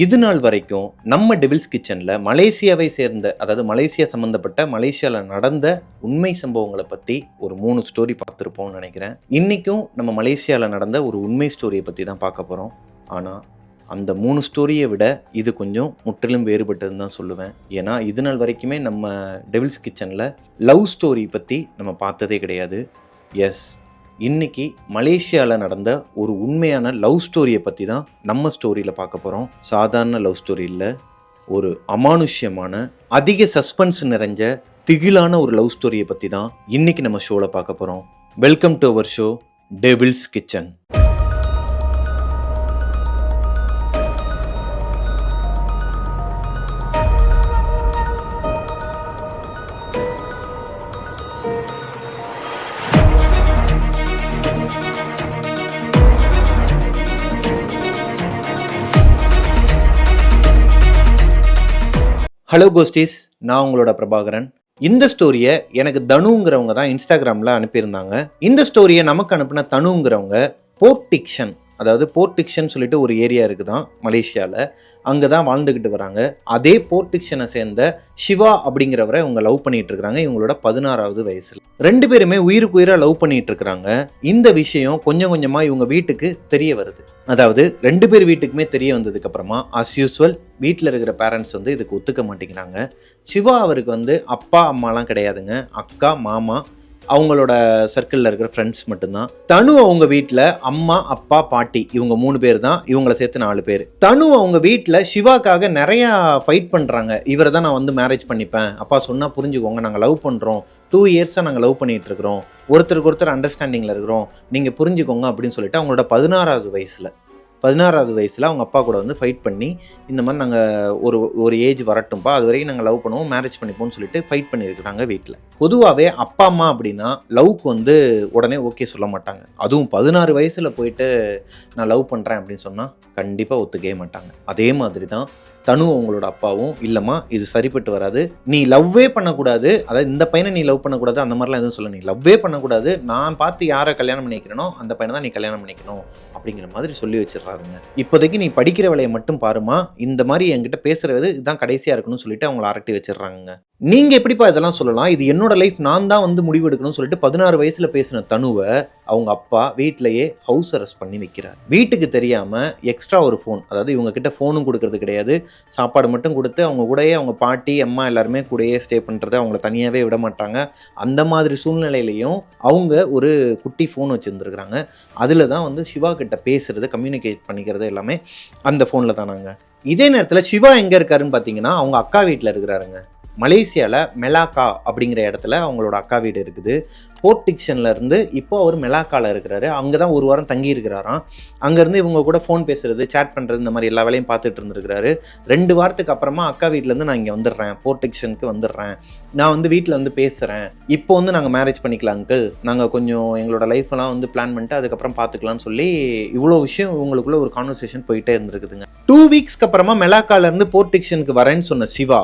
இது நாள் வரைக்கும் நம்ம டெவில்ஸ் கிச்சனில் மலேசியாவை சேர்ந்த அதாவது மலேசியா சம்மந்தப்பட்ட மலேசியாவில் நடந்த உண்மை சம்பவங்களை பற்றி ஒரு மூணு ஸ்டோரி பார்த்துருப்போம்னு நினைக்கிறேன். இன்றைக்கும் நம்ம மலேசியாவில் நடந்த ஒரு உண்மை ஸ்டோரியை பற்றி தான் பார்க்க போகிறோம் ஆனால் அந்த மூணு ஸ்டோரியை விட இது கொஞ்சம் முற்றிலும் வேறுபட்டதுன்னு தான் சொல்லுவேன். ஏன்னா இது நாள் வரைக்குமே நம்ம டெவில்ஸ் கிச்சனில் லவ் ஸ்டோரி பற்றி நம்ம பார்த்ததே கிடையாது. எஸ் இன்னைக்கு மலேசியாவில் நடந்த ஒரு உண்மையான லவ் ஸ்டோரியை பற்றி தான் நம்ம ஸ்டோரியில் பார்க்க போகிறோம் சாதாரண லவ் ஸ்டோரி இல்லை ஒரு அமானுஷ்யமான அதிக சஸ்பென்ஸ் நிறைஞ்ச திகிலான ஒரு லவ் ஸ்டோரியை பற்றி தான் இன்னைக்கு நம்ம ஷோவில் பார்க்க போகிறோம் welcome to our show Devil's Kitchen hello ghosties நான் உங்களோட பிரபாகரன். இந்த ஸ்டோரியை எனக்கு தனுங்கிறவங்க தான் இன்ஸ்டாகிராமில் அனுப்பியிருந்தாங்க. இந்த ஸ்டோரியை நமக்கு அனுப்பின தனுங்கிறவங்க போர்டிக்ஷன் அதாவது போர்டிக்ஷன் சொல்லிட்டு ஒரு ஏரியா இருக்குதான் மலேசியாவில் அங்கே தான் வாழ்ந்துக்கிட்டு வராங்க. அதே போர்டிக்ஷனை சேர்ந்த சிவா அப்படிங்கிறவரை இவங்க லவ் பண்ணிட்டு இருக்கிறாங்க இவங்களோட பதினாறாவது வயசில். ரெண்டு பேருமே உயிருக்கு உயிராக லவ் பண்ணிட்டு இருக்கிறாங்க இந்த விஷயம் கொஞ்சம் கொஞ்சமாக இவங்க வீட்டுக்கு தெரிய வருது. அதாவது ரெண்டு பேர் வீட்டுக்குமே தெரிய வந்ததுக்கு அப்புறமா அஸ் யூஸ்வல் வீட்டில் இருக்கிற பேரண்ட்ஸ் வந்து இதுக்கு ஒத்துக்க மாட்டேங்கிறாங்க. சிவா அவருக்கு வந்து அப்பா அம்மாலாம் கிடையாதுங்க. அக்கா மாமா அவங்களோட சர்க்கிளில் இருக்கிற ஃப்ரெண்ட்ஸ் மட்டும்தான். தனு அவங்க வீட்டில் அம்மா அப்பா பாட்டி இவங்க மூணு பேர் தான். இவங்களை சேர்த்து நாலு பேர். தனு அவங்க வீட்டில் சிவாக்காக நிறையா ஃபைட் பண்ணுறாங்க இவரை தான் நான் வந்து மேரேஜ் பண்ணிப்பேன். அப்பா சொன்னால் புரிஞ்சுக்கோங்க நாங்கள் லவ் பண்ணுறோம் டூ இயர்ஸாக நாங்கள் லவ் பண்ணிகிட்டு இருக்கிறோம். ஒருத்தருக்கு ஒருத்தர் அண்டர்ஸ்டாண்டிங்கில் இருக்கிறோம். நீங்கள் புரிஞ்சுக்கோங்க அப்படின்னு சொல்லிட்டு அவங்களோட பதினாறாவது வயசில் பதினாறாவது வயசில் அவங்க அப்பா கூட வந்து ஃபைட் பண்ணி இந்த மாதிரி நாங்கள் ஒரு ஒரு ஏஜ் வரட்டும்பா அது வரைக்கும் நாங்கள் லவ் பண்ணுவோம் மேரேஜ் பண்ணிப்போம்னு சொல்லிட்டு ஃபைட் பண்ணியிருக்கிறாங்க வீட்டில் பொதுவாகவே அப்பா அம்மா அப்படின்னா லவ்க்கு வந்து உடனே ஓகே சொல்ல மாட்டாங்க. அதுவும் பதினாறு வயசில் போயிட்டு நான் லவ் பண்ணுறேன் அப்படின்னு சொன்னால் கண்டிப்பாக ஒத்துக்கவே மாட்டாங்க. அதே மாதிரி தான் தனு அவங்களோட அப்பாவும் இல்லைம்மா இது சரிப்பட்டு வராது. நீ லவ்வே பண்ணக்கூடாது. அதாவது இந்த பையனை நீ லவ் பண்ணக்கூடாது அந்த மாதிரிலாம் எதுவும் சொல்ல நீ லவ்வே பண்ணக்கூடாது. நான் பார்த்து யாரை கல்யாணம் பண்ணிக்கிறனோ அந்த பையனை தான் நீ கல்யாணம் பண்ணிக்கணும் அப்படிங்கிற மாதிரி சொல்லி வச்சிடறாருங்க. இப்போதைக்கு நீ படிக்கிற வேலையை மட்டும் பாருமா இந்த மாதிரி என்கிட்ட பேசுறது இதுதான் கடைசியாக இருக்கணும்னு சொல்லிட்டு அவங்கள அரட்டி வச்சிடுறாங்க நீங்கள் எப்படிப்பா இதெல்லாம் சொல்லலாம்? இது என்னோட லைஃப் நான் தான் வந்து முடிவு எடுக்கணும்னு சொல்லிட்டு பதினாறு வயசில் பேசின தனுவை அவங்க அப்பா வீட்டிலேயே ஹவுஸ் அரெஸ்ட் பண்ணி வைக்கிறார். வீட்டுக்கு தெரியாமல் எக்ஸ்ட்ரா ஒரு ஃபோன் அதாவது இவங்க கிட்ட ஃபோனும் கொடுக்கறது கிடையாது. சாப்பாடு மட்டும் கொடுத்து அவங்க கூடயே அவங்க பாட்டி அம்மா எல்லாருமே கூடயே ஸ்டே பண்ணுறது அவங்கள தனியாகவே விட மாட்டாங்க. அந்த மாதிரி சூழ்நிலையிலையும் அவங்க ஒரு குட்டி ஃபோன் வச்சுருந்துருக்குறாங்க. அதில் தான் வந்து சிவா கிட்ட பேசுகிறது கம்யூனிகேட் பண்ணிக்கிறது எல்லாமே அந்த ஃபோனில் தான் நாங்கள் இதே நேரத்தில் சிவா எங்கே இருக்காருன்னு பார்த்தீங்கன்னா அவங்க அக்கா வீட்டில் இருக்கிறாருங்க. மலேசியாவில் மெலாக்கா அப்படிங்கிற இடத்துல அவங்களோட அக்கா வீடு இருக்குது. போர்டிக்ஷன்ல இருந்து இப்போ அவர் மெலாக்கால இருக்கிறாரு. அங்கே தான் ஒரு வாரம் தங்கி இருக்கிறாராம் அங்கேருந்து இவங்க கூட ஃபோன் பேசுறது சேட் பண்ணுறது இந்த மாதிரி எல்லா வேலையும் பார்த்துட்டு இருந்திருக்கிறாரு. ரெண்டு வாரத்துக்கு அப்புறமா அக்கா வீட்டிலேருந்து நான் இங்கே வந்துடுறேன் போர்டிக்ஷனுக்கு வந்துடுறேன் நான் வந்து வீட்டில் வந்து பேசுகிறேன் இப்போ வந்து நாங்கள் மேரேஜ் பண்ணிக்கலாம் அங்கிள் நாங்கள் கொஞ்சம் எங்களோட லைஃப்லாம் வந்து பிளான் பண்ணிட்டு அதுக்கப்புறம் பார்த்துக்கலாம்னு சொல்லி இவ்வளோ விஷயம் இவங்களுக்குள்ள ஒரு கான்வர்சேஷன் போயிட்டே இருந்திருக்குதுங்க. டூ வீக்ஸ்க்கு அப்புறமா மெலாக்காலேருந்து போர்டிக்ஷனுக்கு வரேன்னு சொன்ன சிவா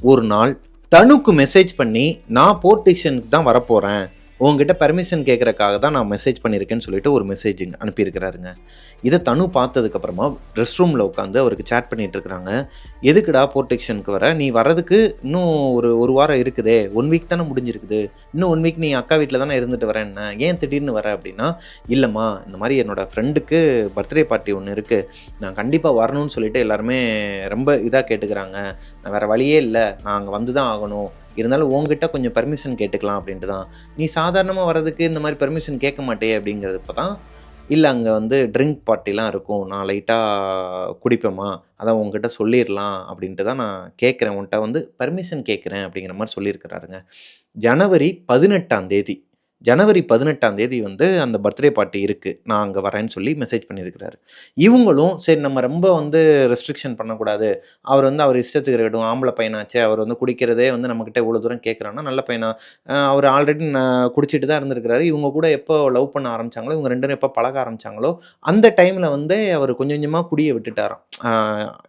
ஒரு நாள் தனுக்கு மெசேஜ் பண்ணி நான் போர்டிஷனுக்கு தான் வரப்போகிறேன் உங்ககிட்ட பெர்மிஷன் கேட்குறக்காக தான் நான் மெசேஜ் பண்ணியிருக்கேன்னு சொல்லிட்டு ஒரு மெசேஜ் அனுப்பியிருக்கிறாருங்க. இதை தனு பார்த்ததுக்கப்புறமா ரெஸ்ட் ரூமில் உட்காந்து அவருக்கு சேட் பண்ணிகிட்ருக்குறாங்க இருக்கிறாங்க. எதுக்குடா போர்டெக்ஷனுக்கு வர? நீ வரதுக்கு இன்னும் ஒரு ஒரு வாரம் இருக்குதே. ஒன் வீக் தானே முடிஞ்சிருக்குது. இன்னும் ஒன் வீக் நீ அக்கா வீட்டில் தானே இருந்துட்டு வரேன் ஏன் திடீர்னு வர அப்படின்னா இல்லைம்மா இந்த மாதிரி என்னோடய ஃப்ரெண்டுக்கு பர்த்டே பார்ட்டி ஒன்று இருக்குது நான் கண்டிப்பாக வரணும்னு சொல்லிட்டு எல்லாருமே ரொம்ப இதாக கேட்டுக்கிறாங்க. நான் வேறு வழியே இல்லை. நான் அங்கே வந்து தான் ஆகணும். இருந்தாலும் உங்ககிட்ட கொஞ்சம் பெர்மிஷன் கேட்டுக்கலாம் அப்படின்ட்டு தான் நீ சாதாரணமாக வர்றதுக்கு இந்த மாதிரி பெர்மிஷன் கேட்க மாட்டே அப்படிங்கிறதுப்போ தான் இல்லை அங்கே வந்து ட்ரிங்க் பார்ட்டிலாம் இருக்கும் நான் லைட்டாக குடிப்பேம்மா அதான் உங்ககிட்ட சொல்லிடலாம் அப்படின்ட்டு தான் நான் கேட்குறேன். உன்கிட்ட வந்து பெர்மிஷன் கேட்குறேன் அப்படிங்கிற மாதிரி சொல்லியிருக்கிறாருங்க. ஜனவரி பதினெட்டாம் தேதி. ஜனவரி பதினெட்டாம் தேதி வந்து அந்த பர்த்டே பார்ட்டி இருக்குது நான் அங்கே வரேன்னு சொல்லி மெசேஜ் பண்ணியிருக்கிறாரு. இவங்களும் சரி நம்ம ரொம்ப வந்து ரெஸ்ட்ரிக்ஷன் பண்ணக்கூடாது. அவர் வந்து அவர் இஷ்டத்துக்கு இருக்கட்டும் ஆம்பளை பையனாச்சே அவர் வந்து குடிக்கிறதே வந்து நம்மக்கிட்ட இவ்வளோ தூரம் கேட்குறாங்கன்னா நல்ல பையனா அவர் ஆல்ரெடி குடிச்சிட்டு தான் இருந்திருக்கிறாரு. இவங்க கூட எப்போ லவ் பண்ண ஆரம்பிச்சாங்களோ இவங்க ரெண்டு பேரும் எப்போ பழக ஆரம்பிச்சாங்களோ அந்த டைமில் வந்து அவர் கொஞ்சம் கொஞ்சமாக குடியை விட்டுட்டாராம்.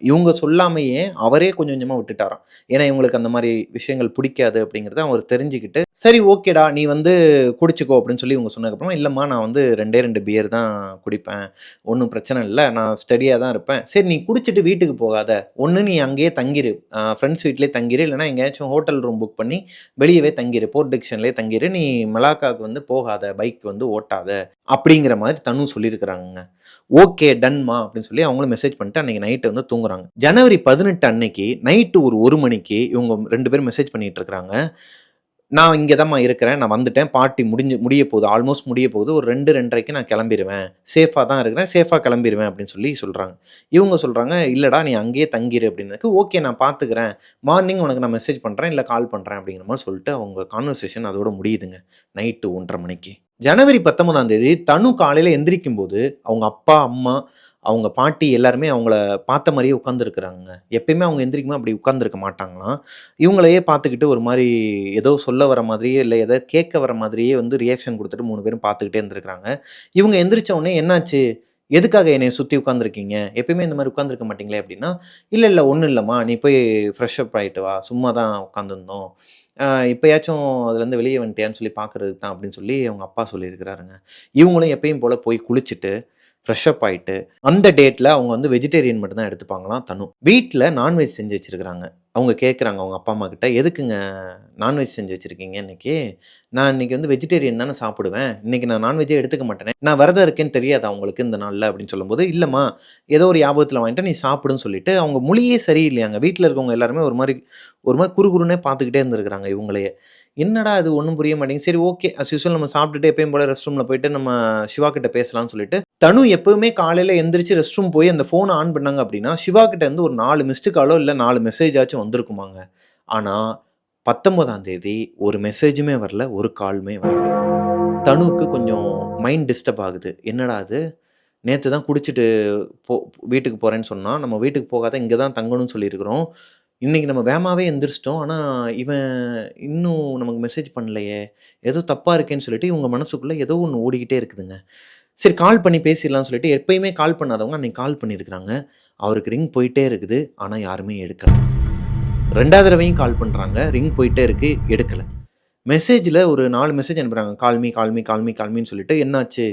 இவங்க சொல்லாமையே அவரே கொஞ்சம் கொஞ்சமாக விட்டுட்டாராம். ஏன்னா இவங்களுக்கு அந்த மாதிரி விஷயங்கள் பிடிக்காது அப்படிங்கிறத அவர் தெரிஞ்சுக்கிட்டு சரி ஓகேடா நீ வந்து குடிச்சுக்கோ அப்படின்னு சொல்லி இவங்க சொன்னதுக்கப்புறம் இல்லைம்மா நான் வந்து ரெண்டே ரெண்டு பியர் தான் குடிப்பேன். ஒன்றும் பிரச்சனை இல்லை. நான் ஸ்டடியாக தான் இருப்பேன். சரி நீ குடிச்சிட்டு வீட்டுக்கு போகாத. ஒன்று நீ அங்கேயே தங்கிரு. ஃப்ரெண்ட்ஸ் வீட்லேயே தங்கிரு. இல்லைனா எங்கேயாச்சும் ஹோட்டல் ரூம் புக் பண்ணி வெளியவே தங்கிரு. போர்ட் டிக்ஷன்லேயே தங்கிரு. நீ மலாக்காவுக்கு வந்து போகாத. பைக் வந்து ஓட்டாத. அப்படிங்கிற மாதிரி தனு சொல்லியிருக்கிறாங்க ஓகே டன்மா அப்படின்னு சொல்லி அவங்களும் மெசேஜ் பண்ணிட்டு அன்றைக்கி நைட்டு வந்து தூங்குறாங்க. ஜனவரி பதினெட்டு அன்னைக்கு நைட்டு ஒரு ஒரு மணிக்கு இவங்க ரெண்டு பேரும் மெசேஜ் பண்ணிகிட்டு இருக்கிறாங்க. நான் இங்கே தான் இருக்கிறேன் நான் வந்துட்டேன் பார்ட்டி முடிஞ்சு முடிய போகுது ஆல்மோஸ்ட் முடிய போகுது ஒரு ரெண்டு ரெண்டரைக்கு நான் கிளம்பிடுவேன் சேஃபாக தான் இருக்கிறேன் சேஃபாக கிளம்பிடுவேன் அப்படின்னு சொல்லி சொல்கிறாங்க இவங்க சொல்கிறாங்க இல்லைடா நீ அங்கேயே தங்கிரு அப்படின்னதுக்கு ஓகே நான் பார்த்துக்கிறேன். மார்னிங் உனக்கு நான் மெசேஜ் பண்ணுறேன் இல்லை கால் பண்ணுறேன் அப்படிங்கிற மாதிரி சொல்லிட்டு அவங்க கான்வர்சேஷன் அதோட முடியுதுங்க. நைட்டு ஒன்றரை மணிக்கு. ஜனவரி பத்தொன்பதாம் தேதி தனு காலையில் எந்திரிக்கும் போது அவங்க அப்பா அம்மா அவங்க பாட்டி எல்லாருமே அவங்கள பார்த்த மாதிரியே உட்காந்துருக்குறாங்க எப்பயுமே அவங்க எந்திரிக்குமோ அப்படி உட்காந்துருக்க மாட்டாங்களாம். இவங்களையே பார்த்துக்கிட்டு ஒரு மாதிரி ஏதோ சொல்ல வர மாதிரியே இல்லை எதோ கேட்க வர மாதிரியே வந்து ரியாக்ஷன் கொடுத்துட்டு மூணு பேரும் பார்த்துக்கிட்டே இருந்திருக்கிறாங்க. இவங்க எந்திரிச்ச உடனே என்னாச்சு? எதுக்காக என்னை சுற்றி உட்காந்துருக்கீங்க எப்பயுமே இந்த மாதிரி உட்காந்துருக்க மாட்டீங்களே அப்படின்னா இல்லை இல்லை ஒன்றும் இல்லைம்மா. நீ போய் ஃப்ரெஷ் அப் ஆகிட்டு வா. சும்மா தான் உட்காந்துருந்தோம் இப்போயாச்சும் அதுலேருந்து வெளியே வந்துட்டியான்னு சொல்லி பார்க்குறதுக்கு தான் அப்படின்னு சொல்லி அவங்க அப்பா சொல்லியிருக்கிறாருங்க. இவங்களும் எப்பயும் போல் போய் குளிச்சுட்டு ஃப்ரெஷ்அப் ஆகிட்டு அந்த டேட்டில் அவங்க வந்து வெஜிடேரியன் மட்டும் தான் எடுத்துப்பாங்களாம் தனு. வீட்டில் நான்வெஜ் செஞ்சு வச்சுருக்குறாங்க. அவங்க கேட்குறாங்க அவங்க அப்பா அம்மா கிட்ட எதுக்குங்க நான்வெஜ் செஞ்சு வச்சுருக்கீங்க இன்னைக்கு? நான் இன்னைக்கு வந்து வெஜிடேரியன் தானே சாப்பிடுவேன். இன்னைக்கு நான் நான்வெஜ்ஜே எடுத்துக்க மாட்டேனே. நான் விரதம் இருக்கேன்னு தெரியாது அவங்களுக்கு இந்த நாளில்? அப்படின்னு சொல்லும்போது இல்லைம்மா ஏதோ ஒரு ஞாபகத்தில் வாங்கிட்டு நீ சாப்பிடுன்னு சொல்லிட்டு அவங்க மொழியே சரியில்லையாங்க. வீட்டில் இருக்கவங்க எல்லாருமே ஒரு மாதிரி ஒரு மாதிரி குறுகுறுன்னே பார்த்துக்கிட்டே இருந்திருக்கிறாங்க இவங்களையே. என்னடா அது ஒன்றும் புரிய மாட்டேங்குது. சரி ஓகே அஸ் யூஸ்வல் நம்ம சாப்பிட்டுட்டு எப்பயும் போல் ரெஸ்ட் ரூமில் போயிட்டு நம்ம சிவா கிட்ட பேசலாம்னு சொல்லிட்டு தனு எப்பவுமே காலையில் எந்திரிச்சு ரெஸ்ட் ரூம் போய் அந்த ஃபோனை ஆன் பண்ணாங்க அப்படின்னா சிவா கிட்டேருந்து ஒரு நாலு மிஸ்டு காலோ இல்லை நாலு மெசேஜ் ஆச்சும் வந்திருக்குமாங்க. ஆனால் பத்தொன்பதாம் தேதி ஒரு மெசேஜுமே வரல ஒரு காலுமே வரல. தனுவுக்கு கொஞ்சம் மைண்ட் டிஸ்டர்ப் ஆகுது. என்னடா அது? நேற்று தான் குடிச்சிட்டு போ வீட்டுக்கு போகிறேன்னு சொன்னால் நம்ம வீட்டுக்கு போகாத இங்கே தான் தங்கணும்னு சொல்லியிருக்கிறோம். இன்றைக்கி நம்ம வேமாவே எந்திரிச்சிட்டோம். ஆனால் இவன் இன்னும் நமக்கு மெசேஜ் பண்ணலையே. ஏதோ தப்பாக இருக்கேன்னு சொல்லிட்டு இவங்க மனசுக்குள்ளே ஏதோ ஒன்று ஓடிக்கிட்டே இருக்குதுங்க. சரி கால் பண்ணி பேசிடலாம்னு சொல்லிட்டு எப்பயுமே கால் பண்ணாதவங்க அன்றைக்கி கால் பண்ணியிருக்கிறாங்க அவருக்கு ரிங் போயிட்டே இருக்குது. ஆனால் யாருமே எடுக்கலை. ரெண்டாவது தடவையும் கால் பண்ணுறாங்க ரிங் போயிட்டே இருக்குது எடுக்கலை. மெசேஜில் ஒரு நாலு மெசேஜ் அனுப்புகிறாங்க கால்மி கால்மி கால்மி கால்மின்னு சொல்லிட்டு என்னாச்சு?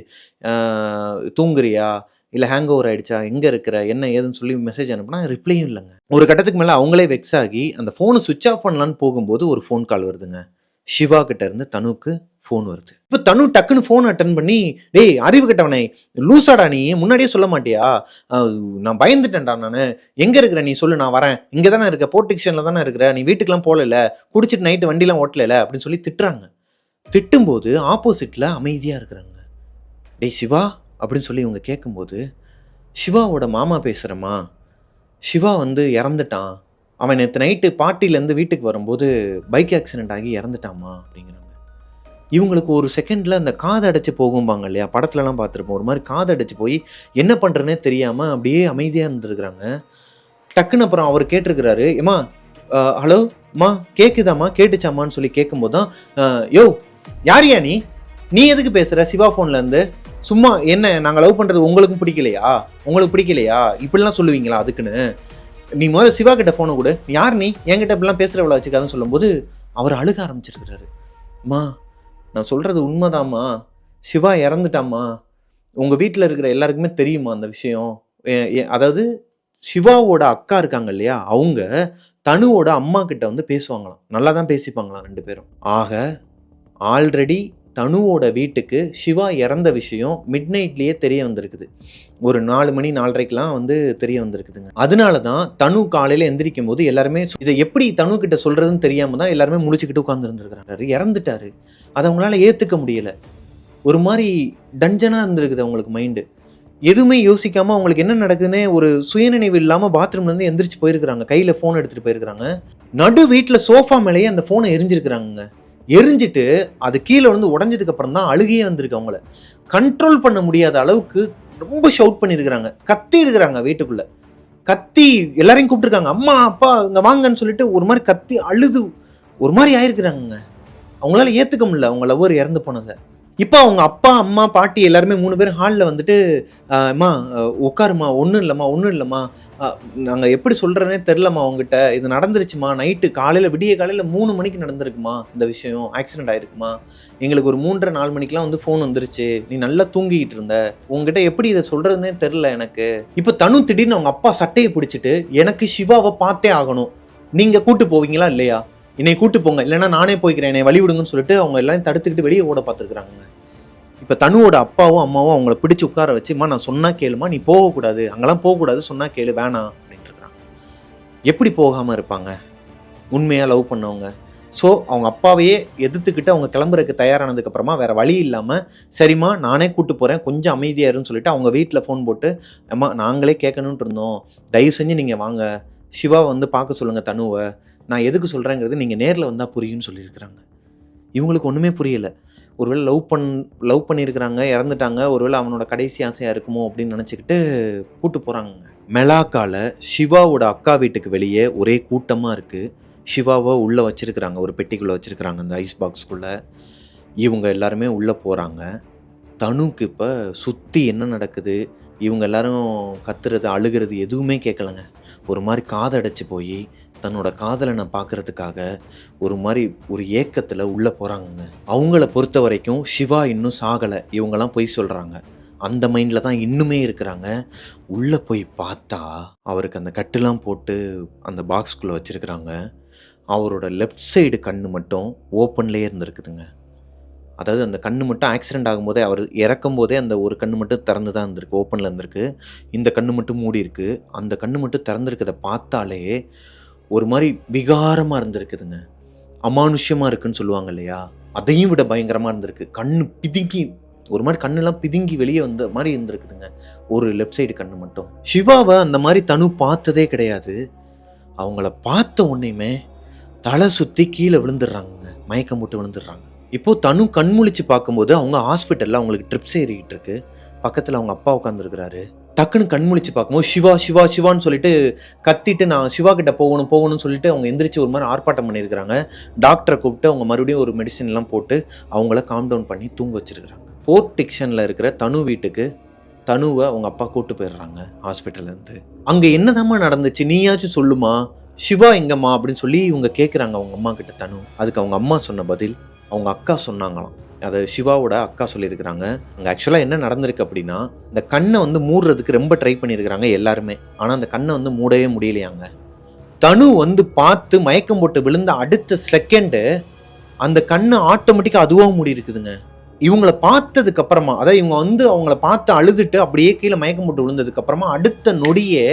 தூங்குறியா? இல்லை ஹேங் ஓவர் ஆகிடுச்சா எங்கே இருக்கிற? என்ன ஏதுன்னு சொல்லி மெசேஜ் அனுப்புனா ரிப்ளையும் இல்லைங்க. ஒரு கட்டத்துக்கு மேலே அவங்களே வெக்ஸ் ஆகி அந்த ஃபோனை சுவிட்ச் ஆஃப் பண்ணலான்னு போகும்போது ஒரு ஃபோன் கால் வருதுங்க. சிவா கிட்டேருந்து தனுக்கு ஃபோன் வருது. இப்போ தனு டக்குன்னு ஃபோன் அட்டன் பண்ணி டேய் அறிவு கட்டவனே லூசாடா நீ முன்னாடியே சொல்ல மாட்டியா? நான் பயந்துட்டேன்டா நான். எங்கே இருக்கிற நீ சொல்லு நான் வரேன். இங்கே தானே இருக்க போர்டிக்ஷனில் தானே இருக்கிற நீ வீட்டுக்கெலாம் போகல குடிச்சிட்டு நைட்டு வண்டிலாம் ஓட்டல அப்படின்னு சொல்லி திட்டுறாங்க. திட்டும்போது ஆப்போசிட்டில் அமைதியாக இருக்கிறாங்க. டேய் சிவா அப்படின்னு சொல்லி இவங்க கேட்கும்போது சிவாவோட மாமா பேசுகிறம்மா சிவா வந்து இறந்துட்டான். அவன் நேற்று நைட்டு பார்ட்டிலேருந்து வீட்டுக்கு வரும்போது பைக் ஆக்சிடென்ட் ஆகி இறந்துட்டாமா அப்படிங்கிறாங்க. இவங்களுக்கு ஒரு செகண்டில் அந்த காது அடைச்சி போகும்பாங்க இல்லையா? படத்துலலாம் பார்த்துருப்போம். ஒரு மாதிரி காது அடைச்சி போய் என்ன பண்ணுறேன்னே தெரியாமல் அப்படியே அமைதியாக இருந்துருக்குறாங்க. டக்குன்னு அப்புறம் அவர் கேட்டிருக்கிறாரு ஏமா ஹலோ அம்மா கேட்குதாம்மா கேட்டுச்சாம்மான்னு சொல்லி கேட்கும்போது தான் யோ யாரியா நீ? நீ எதுக்கு பேசுகிற சிவா ஃபோன்லேருந்து சும்மா என்ன நாங்கள் லவ் பண்ணுறது உங்களுக்கும் பிடிக்கலையா? உங்களுக்கு பிடிக்கலையா? இப்படிலாம் சொல்லுவீங்களா அதுக்குன்னு? நீ முதல்ல சிவா கிட்ட ஃபோனை கொடு. யார் நீ? என்கிட்ட இப்படிலாம் பேசுகிறவளை வச்சுக்காதுன்னு சொல்லும்போது அவர் அழுக ஆரம்பிச்சிருக்கிறாரு. மா நான் சொல்கிறது உண்மைதாம்மா? சிவா இறந்துட்டாம்மா? உங்கள் வீட்டில் இருக்கிற எல்லாருக்குமே தெரியுமா அந்த விஷயம்? அதாவது சிவாவோட அக்கா இருக்காங்க இல்லையா? அவங்க தனுவோட அம்மா கிட்ட வந்து பேசுவாங்களாம். நல்லா தான் பேசிப்பாங்களாம் ரெண்டு பேரும். ஆக ஆல்ரெடி தனுவோட வீட்டுக்கு சிவா இறந்த விஷயம் மிட் நைட்லேயே தெரிய வந்திருக்குது. ஒரு நாலு மணி நாலரைக்கெலாம் வந்து தெரிய வந்திருக்குதுங்க. அதனால தான் தனு காலையில் எந்திரிக்கும் போது எல்லாருமே இதை எப்படி தனு கிட்ட சொல்கிறதுன்னு தெரியாமல் தான் எல்லாருமே முடிச்சுக்கிட்டு உட்காந்துருந்துருக்குறாரு இறந்துட்டாரு. அதை அவங்களால ஏற்றுக்க முடியல. ஒரு மாதிரி டஞ்சனாக இருந்திருக்குது அவங்களுக்கு மைண்டு எதுவுமே யோசிக்காமல் அவங்களுக்கு என்ன நடக்குதுன்னே ஒரு சுயநினைவு இல்லாமல் பாத்ரூம்லேருந்து எந்திரிச்சு போயிருக்கிறாங்க. கையில் ஃபோன் எடுத்துகிட்டு போயிருக்கிறாங்க. நடு வீட்டில் சோஃபா மேலேயே அந்த ஃபோனை எரிஞ்சிருக்கிறாங்க எரிஞ்சிட்டு அது கீழே வந்து உடஞ்சதுக்கு அப்புறம் தான் அழுகையே வந்திருக்கு அவங்கள. கண்ட்ரோல் பண்ண முடியாத அளவுக்கு ரொம்ப ஷவுட் பண்ணியிருக்கிறாங்க கத்தி இருக்கிறாங்க வீட்டுக்குள்ள. கத்தி எல்லாரையும் கூப்பிட்டுருக்காங்க. அம்மா அப்பா இங்கே வாங்கன்னு சொல்லிட்டு ஒரு மாதிரி கத்தி அழுது ஒரு மாதிரி ஆயிருக்கிறாங்க அவங்களால ஏற்றுக்க முடியல. அவங்க லவ்வர் இறந்து போனதை. இப்போ அவங்க அப்பா அம்மா பாட்டி எல்லாருமே மூணு பேரும் ஹாலில் வந்துட்டு அம்மா உட்காருமா ஒன்றும் இல்லைம்மா ஒன்றும் இல்லைம்மா. நாங்கள் எப்படி சொல்கிறேனே தெரிலம்மா அவங்ககிட்ட இது நடந்துருச்சுமா? நைட்டு காலையில் விடிய காலையில் மூணு மணிக்கு நடந்திருக்குமா இந்த விஷயம்? ஆக்சிடென்ட் ஆயிருக்குமா? எங்களுக்கு ஒரு மூன்றரை நாலு மணிக்கெலாம் வந்து ஃபோன் வந்துருச்சு. நீ நல்லா தூங்கிக்கிட்டு இருந்த. உங்ககிட்ட எப்படி இதை சொல்கிறதுனே தெரில எனக்கு. இப்போ தனு திடீர்னு அவங்க அப்பா சட்டையை பிடிச்சிட்டு எனக்கு சிவாவை பார்த்தே ஆகணும். நீங்கள் கூட்டு போவீங்களா இல்லையா? என்னை கூட்டு போங்க. இல்லைனா நானே போய்க்கிறேன். என்னை வழி விடுங்கன்னு சொல்லிட்டு அவங்க எல்லாரும் தடுத்துக்கிட்டு வெளியே ஓட பார்த்துருக்குறாங்க. இப்போ தனுவோட அப்பாவும் அம்மாவும் அவங்கள பிடிச்சி உட்கார வச்சுமா நான் சொன்னால் கேளுமா? நீ போகக்கூடாது. அங்கெல்லாம் போகக்கூடாது. சொன்னால் கேளு. வேணாம். அப்படின்ட்டு இருக்கிறாங்க எப்படி போகாமல் இருப்பாங்க? உண்மையாக லவ் பண்ணவங்க. ஸோ அவங்க அப்பாவையே எதிர்த்துக்கிட்டு அவங்க கிளம்புறதுக்கு தயாரானதுக்கப்புறமா வேறு வழி இல்லாமல் சரிம்மா நானே கூட்டு போகிறேன் கொஞ்சம் அமைதியாக இருன்னு சொல்லிட்டு அவங்க வீட்டில் ஃபோன் போட்டு அம்மா நாங்களே கேட்கணுன்ட்டு இருந்தோம். தயவு செஞ்சு நீங்கள் வாங்க. சிவா வந்து பார்க்க சொல்லுங்கள் தனுவை. நான் எதுக்கு சொல்கிறேங்கிறது நீங்கள் நேரில் வந்தால் புரியும்னு சொல்லியிருக்கிறாங்க. இவங்களுக்கு ஒன்றுமே புரியல. ஒருவேளை லவ் பண் லவ் பண்ணியிருக்கிறாங்க இறந்துட்டாங்க ஒருவேளை அவனோட கடைசி ஆசையாக இருக்குமோ அப்படின்னு நினச்சிக்கிட்டு கூட்டு போகிறாங்க மெலாக்கால சிவாவோட அக்கா வீட்டுக்கு வெளியே ஒரே கூட்டமாக இருக்குது சிவாவை உள்ளே வச்சுருக்கிறாங்க ஒரு பெட்டிக்குள்ளே வச்சுருக்கிறாங்க அந்த ஐஸ் பாக்ஸ்க்குள்ளே. இவங்க எல்லாருமே உள்ளே போகிறாங்க தனுக்கு இப்போ சுற்றி என்ன நடக்குது? இவங்க எல்லாரும் கத்துறது அழுகிறது எதுவுமே கேட்கலங்க ஒரு மாதிரி காதடைச்சு போய் தன்னோட காதலனை பார்க்கறதுக்காக ஒரு மாதிரி ஒரு ஏக்கத்தில் உள்ளே போகிறாங்கங்க அவங்கள பொறுத்த வரைக்கும் சிவா இன்னும் சாகலை. இவங்கெல்லாம் போய் சொல்கிறாங்க அந்த மைண்டில் தான் இன்னுமே இருக்கிறாங்க. உள்ளே போய் பார்த்தா அவருக்கு அந்த கட்டுலாம் போட்டு அந்த பாக்ஸ்குள்ளே வச்சுருக்கிறாங்க. அவரோட லெஃப்ட் சைடு கண் மட்டும் ஓப்பன்லேயே இருந்திருக்குதுங்க. அதாவது அந்த கண் மட்டும் ஆக்சிடென்ட் ஆகும்போதே அவர் இறக்கும் போதே அந்த ஒரு கண் மட்டும் திறந்து தான் இருந்திருக்கு. ஓப்பனில் இருந்திருக்கு. இந்த கண் மட்டும் மூடி இருக்குது அந்த கண் மட்டும் திறந்துருக்கதை பார்த்தாலே ஒரு மாதிரி விகாரமாக இருந்திருக்குதுங்க. அமானுஷ்யமாக இருக்குன்னு சொல்லுவாங்க இல்லையா? அதையும் விட பயங்கரமாக இருந்திருக்கு. கண் பிதுங்கி ஒரு மாதிரி கண்ணெல்லாம் பிதுங்கி வெளியே வந்த மாதிரி இருந்திருக்குதுங்க. ஒரு லெஃப்ட் சைடு கண்ணு மட்டும். சிவாவை அந்த மாதிரி தனு பார்த்ததே கிடையாது. அவங்கள பார்த்த உடனேயுமே தலை சுற்றி கீழே விழுந்துடுறாங்க மயக்கம் போட்டு விழுந்துடுறாங்க. இப்போ தனு கண்முழிச்சு பார்க்கும்போது அவங்க ஹாஸ்பிட்டலில் அவங்களுக்கு ட்ரிப்ஸ் ஏறிக்கிட்டு இருக்கு. பக்கத்தில் அவங்க அப்பா உட்காந்துருக்கிறாரு டக்குன்னு கண்முழிச்சு பார்க்கும்போது சிவா சிவா சிவான்னு சொல்லிட்டு கத்திட்டு நான் சிவா கிட்ட போகணும் போகணும்னு சொல்லிட்டு அவங்க எந்திரிச்சு ஒரு மாதிரி ஆர்ப்பாட்டம் பண்ணியிருக்கிறாங்க. டாக்டரை கூப்பிட்டு அவங்க மறுபடியும் ஒரு மெடிசன்லாம் போட்டு அவங்கள காம் டவுன் பண்ணி தூங்க வச்சிருக்கிறாங்க. போர்ட் டிக்ஷனில் இருக்கிற தனு வீட்டுக்கு தனுவை அவங்க அப்பா கூட்டு போயிடுறாங்க ஹாஸ்பிட்டல்லேருந்து அங்கே என்னதாம்மா நடந்துச்சு? நீயாச்சும் சொல்லுமா? சிவா எங்கம்மா? அப்படின்னு சொல்லி இவங்க கேட்குறாங்க அவங்க அம்மா கிட்ட தனு. அதுக்கு அவங்க அம்மா சொன்ன பதில் அவங்க அக்கா சொன்னாங்களாம். அதை சிவாவோட அக்கா சொல்லியிருக்கிறாங்க. அங்கே ஆக்சுவலாக என்ன நடந்திருக்கு அப்படின்னா இந்த கண்ணை வந்து மூடுறதுக்கு ரொம்ப ட்ரை பண்ணியிருக்கிறாங்க எல்லாருமே. ஆனால் அந்த கண்ணை வந்து மூடவே முடியலையாங்க. தனு வந்து பார்த்து மயக்கம் போட்டு விழுந்த அடுத்த செகண்டு அந்த கண்ணை ஆட்டோமேட்டிக்காக அதுவாக மூடி இருக்குதுங்க இவங்கள பார்த்ததுக்கு அப்புறமா அதாவது இவங்க வந்து அவங்கள பார்த்து அழுதுட்டு அப்படியே கீழே மயக்கம் போட்டு விழுந்ததுக்கு அப்புறமா அடுத்த நொடியே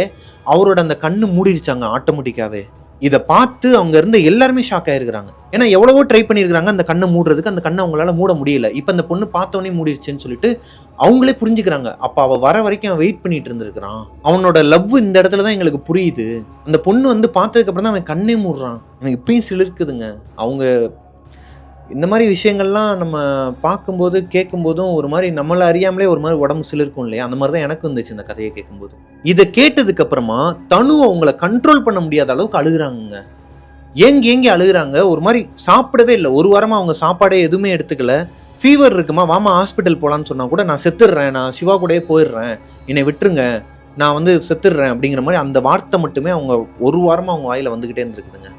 அவரோட அந்த கண்ணு மூடிடுச்சாங்க ஆட்டோமேட்டிக்காவே இதை பார்த்து அவங்க இருந்த எல்லாருமே ஷாக் ஆயிருக்கிறாங்க. ஏன்னா எவ்வளவோ ட்ரை பண்ணியிருக்கிறாங்க அந்த கண்ணை மூடுறதுக்கு அந்த கண்ணை அவங்களால மூட முடியல. இப்போ அந்த பொண்ணு பார்த்தோன்னே மூடிடுச்சுன்னு சொல்லிட்டு அவங்களே புரிஞ்சுக்கிறாங்க. அப்போ அவ வர வரைக்கும் அவன் வெயிட் பண்ணிட்டு இருந்திருக்கிறான். அவனோட லவ் இந்த இடத்துல தான் எங்களுக்கு புரியுது. அந்த பொண்ணு வந்து பார்த்ததுக்கு அப்புறம் தான் அவன் கண்ணே மூடுறான். எனக்கு இப்பயும் சிலிருக்குதுங்க. அவங்க இந்த மாதிரி விஷயங்கள்லாம் நம்ம பார்க்கும்போது கேட்கும்போதும் ஒரு மாதிரி நம்மளை அறியாமலே ஒரு மாதிரி உடம்பு சிலிருக்கும் இல்லையா? அந்த மாதிரி தான் எனக்கு இருந்துச்சு இந்த கதையை கேட்கும்போது. இதை கேட்டதுக்கு அப்புறமா தனு அவங்கள கண்ட்ரோல் பண்ண முடியாத அளவுக்கு அழுகுறாங்க ஏங்கி ஏங்கி அழுகுறாங்க. ஒரு மாதிரி சாப்பிடவே இல்லை. ஒரு வாரமாக அவங்க சாப்பாடே எதுவுமே எடுத்துக்கல. ஃபீவர் இருக்குமா? வாமா ஹாஸ்பிட்டல் போகலான்னு சொன்னால் கூட நான் செத்துடுறேன். நான் சிவா கூடயே போயிடுறேன். என்னை விட்டுருங்க. நான் வந்து செத்துடுறேன் அப்படிங்கிற மாதிரி அந்த வார்த்தை மட்டுமே அவங்க ஒரு வாரமாக அவங்க வாயில் வந்துக்கிட்டே இருந்திருக்குதுங்க.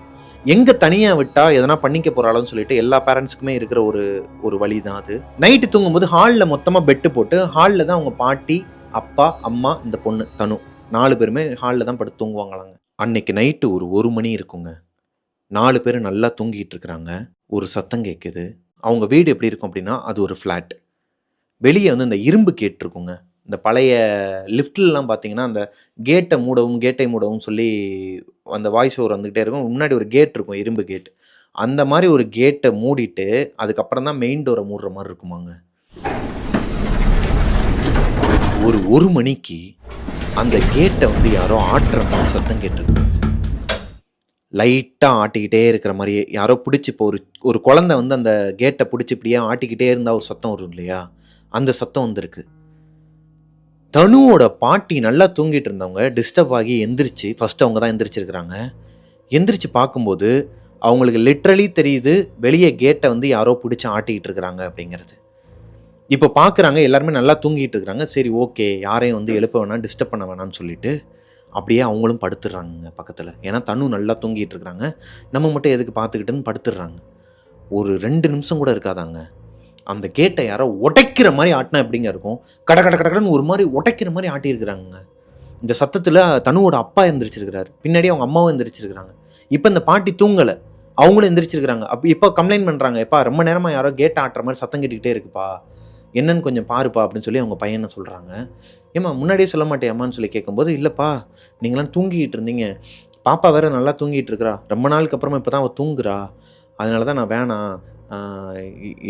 எங்கே தனியாக விட்டால் எதனா பண்ணிக்க போகிறாளோன்னு சொல்லிட்டு எல்லா பேரண்ட்ஸுக்குமே இருக்கிற ஒரு ஒரு வழி தான் அது. நைட்டு தூங்கும்போது ஹாலில் மொத்தமாக பெட்டு போட்டு ஹாலில் தான் அவங்க பாட்டி அப்பா அம்மா இந்த பொண்ணு தனு. நாலு பேருமே ஹாலில் தான் படுத்து தூங்குவாங்களாங்க. அன்னைக்கு நைட்டு ஒரு ஒரு மணி இருக்குங்க. நாலு பேர் நல்லா தூங்கிட்டு இருக்கிறாங்க. ஒரு சத்தம் கேட்குது அவங்க வீடு எப்படி இருக்கும் அப்படின்னா அது ஒரு ஃப்ளாட் வெளியே வந்து இந்த இரும்பு கேட்டிருக்குங்க. இந்த பழைய லிஃப்ட்லலாம் பார்த்தீங்கன்னா அந்த கேட்டை மூடவும் கேட்டை மூடவும் சொல்லி அந்த வாய்ஸ் ஓவர் வந்துக்கிட்டே இருக்கும். முன்னாடி ஒரு கேட் இருக்கும் இரும்பு கேட் அந்த மாதிரி ஒரு கேட்டை மூடிட்டு அதுக்கப்புறம் தான் மெயின் டோரை மூடுற மாதிரி இருக்குமாங்க. ஒரு ஒரு மணிக்கு அந்த கேட்டை வந்து யாரோ ஆட்டுற மாதிரி சத்தம் கேட்டிருக்கு லைட்டாக ஆட்டிக்கிட்டே இருக்கிற மாதிரி யாரோ பிடிச்சி இப்போ ஒரு ஒரு குழந்தை வந்து அந்த கேட்டை பிடிச்சி இப்படியே ஆட்டிக்கிட்டே இருந்தால் ஒரு சத்தம் வரும் இல்லையா அந்த சத்தம் வந்திருக்கு. தனுவோட பாட்டி நல்லா தூங்கிட்டு இருந்தவங்க டிஸ்டர்ப் ஆகி எந்திரிச்சு ஃபஸ்ட்டு அவங்க தான் எந்திரிச்சிருக்கிறாங்க. எந்திரிச்சு பார்க்கும்போது அவங்களுக்கு லிட்ரலி தெரியுது வெளியே கேட்டை வந்து யாரோ பிடிச்சி ஆட்டிக்கிட்டு இருக்கிறாங்க அப்படிங்கிறது. இப்போ பார்க்குறாங்க எல்லாருமே நல்லா தூங்கிட்டு இருக்கிறாங்க சரி ஓகே யாரையும் வந்து எழுப்ப வேணாம் டிஸ்டர்ப் பண்ண வேணாம்னு சொல்லிட்டு அப்படியே அவங்களும் படுத்துடுறாங்க பக்கத்தில். ஏன்னா தனு நல்லா தூங்கிட்டு இருக்கிறாங்க நம்ம மட்டும் எதுக்கு பார்த்துக்கிட்டுன்னு படுத்துடுறாங்க. ஒரு ரெண்டு நிமிஷம் கூட இருக்காதாங்க. அந்த கேட்டை யாரோ உடைக்கிற மாதிரி ஆட்டினா எப்படிங்க இருக்கும்? கட கட கடன்னு ஒரு மாதிரி உடைக்கிற மாதிரி ஆட்டியிருக்கிறாங்க இந்த சத்தத்தில் தனுவோட அப்பா எந்திரிச்சிருக்கிறாரு. பின்னாடி அவங்க அம்மாவும் எந்திரிச்சிருக்கிறாங்க. இப்போ இந்த பாட்டி தூங்கலை. அவங்களும் எந்திரிச்சிருக்கிறாங்க. அப்போ இப்போ கம்ப்ளைண்ட் பண்ணுறாங்க எப்பா ரொம்ப நேரமாக யாரோ கேட்டை ஆட்டுற மாதிரி சத்தம் கேட்டுக்கிட்டே இருக்குப்பா. என்னன்னு கொஞ்சம் பாருப்பா அப்படின்னு சொல்லி அவங்க பையனை சொல்கிறாங்க ஏம்மா முன்னாடியே சொல்ல மாட்டேம்மான்னு சொல்லி கேட்கும்போது இல்லைப்பா நீங்களாம் தூங்கிக்கிட்டு இருந்தீங்க. பாப்பா வேற நல்லா தூங்கிட்டு இருக்கிறா. ரொம்ப நாளுக்கு அப்புறமா இப்போ தான் அவள் தூங்குறா. அதனால தான் நான் வேணாம்.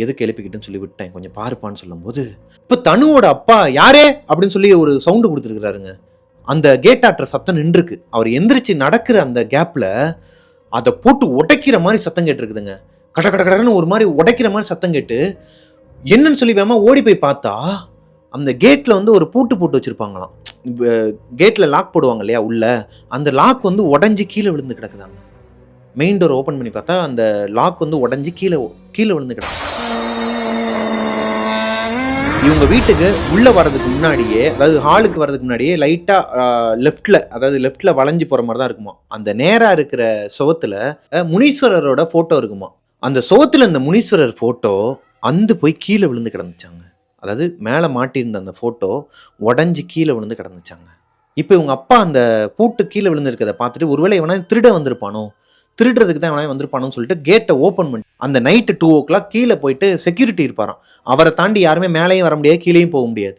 எதுக்கு எழுப்பிக்கிட்டுன்னு சொல்லி விட்டேன். கொஞ்சம் பாருப்பான்னு சொல்லும்போது இப்போ தனுவோட அப்பா யாரே? அப்படின்னு சொல்லி ஒரு சவுண்டு கொடுத்துருக்குறாருங்க. அந்த கேட் ஆட்டுற சத்தம் நின்றுருக்கு. அவர் எந்திரிச்சு நடக்கிற அந்த கேப்பில் அதை போட்டு உடைக்கிற மாதிரி சத்தம் கேட்டிருக்குதுங்க. கட கட கடன்னு ஒரு மாதிரி உடைக்கிற மாதிரி சத்தம் கேட்டு என்னன்னு சொல்லி வேமா ஓடி போய் பார்த்தா அந்த கேட்டில் வந்து ஒரு பூட்டு போட்டு வச்சுருப்பாங்களாம். கேட்டில் லாக் போடுவாங்க இல்லையா உள்ள. அந்த லாக் வந்து உடஞ்சி கீழே விழுந்து கிடக்குதாங்க. மெயின் டோர் ஓப்பன் பண்ணி பார்த்தா அந்த லாக் வந்து உடஞ்சி கீழே கீழே விழுந்து கிடக்கும் இவங்க வீட்டுக்கு உள்ளே வர்றதுக்கு முன்னாடியே அதாவது ஹாலுக்கு வர்றதுக்கு முன்னாடியே லைட்டாக லெஃப்டில் அதாவது லெஃப்டில் வளைஞ்சு போகிற மாதிரி தான் இருக்குமா? அந்த நேராக இருக்கிற சுவத்தில் முனீஸ்வரரோட ஃபோட்டோ இருக்குமா? அந்த சுவத்துல இந்த முனீஸ்வரர் ஃபோட்டோ அந்து போய் கீழே விழுந்து கிடந்துச்சாங்க. அதாவது மேலே மாட்டியிருந்த அந்த ஃபோட்டோ உடஞ்சி கீழே விழுந்து கிடந்துச்சாங்க. இப்போ இவங்க அப்பா அந்த பூட்டு கீழே விழுந்திருக்கதை பார்த்துட்டு ஒருவேளை இவனா திருட வந்திருப்பானோ? திருடுறதுக்கு தான் இவனே வந்திருப்பானோன்னு சொல்லிட்டு கேட்டை ஓப்பன் பண்ணி அந்த நைட்டு டூ ஓ கிளாக் கீழே போயிட்டு செக்யூரிட்டி இருப்பாராம். அவரை தாண்டி யாருமே மேலேயும் வர முடியாது கீழேயும் போக முடியாது.